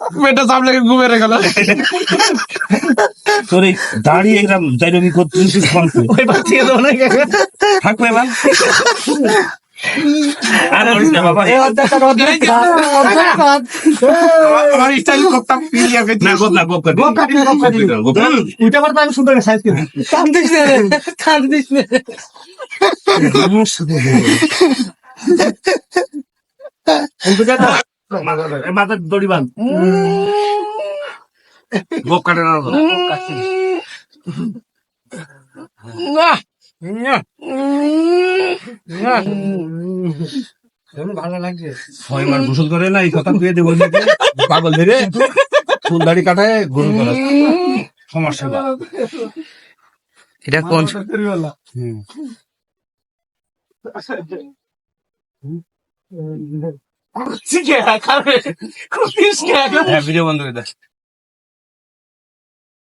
ধরো বেটা সামনে ঘুমেরে গেল। তোর এই দাড়ি একদম জাইরমি করছিস কমছে ওই বাচ্চা তো অনেক থাকবে না বাবা। মাথার দড়ি বাঁধ গোপ কাটে না না ভালো লাগছে ছয় মাস গোসল করে না এই কথা তুই দেবো পাগল ধরে চুল দাড়ি কাটায় গরু করা সমস্যা এটা কোন হ্যাঁ ভিডিও বন্ধ করে দে